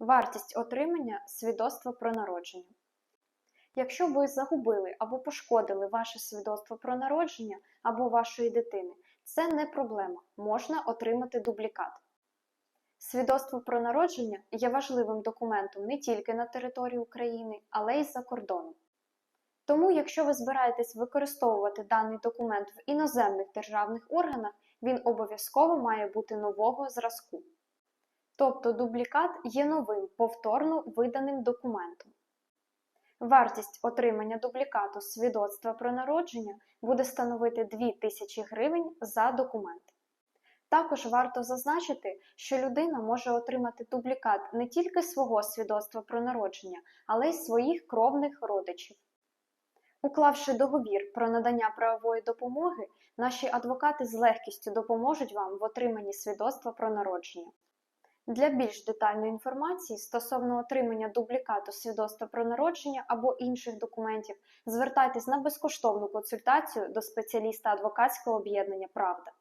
Вартість отримання свідоцтва про народження. Якщо ви загубили або пошкодили ваше свідоцтво про народження або вашої дитини, це не проблема, можна отримати дублікат. Свідоцтво про народження є важливим документом не тільки на території України, але й за кордоном. Тому, якщо ви збираєтесь використовувати даний документ в іноземних державних органах, він обов'язково має бути нового зразку. Тобто дублікат є новим повторно виданим документом. Вартість отримання дублікату свідоцтва про народження буде становити 2000 гривень за документ. Також варто зазначити, що людина може отримати дублікат не тільки свого свідоцтва про народження, але й своїх кровних родичів. Уклавши договір про надання правової допомоги, наші адвокати з легкістю допоможуть вам в отриманні свідоцтва про народження. Для більш детальної інформації стосовно отримання дублікату свідоцтва про народження або інших документів, звертайтесь на безкоштовну консультацію до спеціаліста адвокатського об'єднання Правда.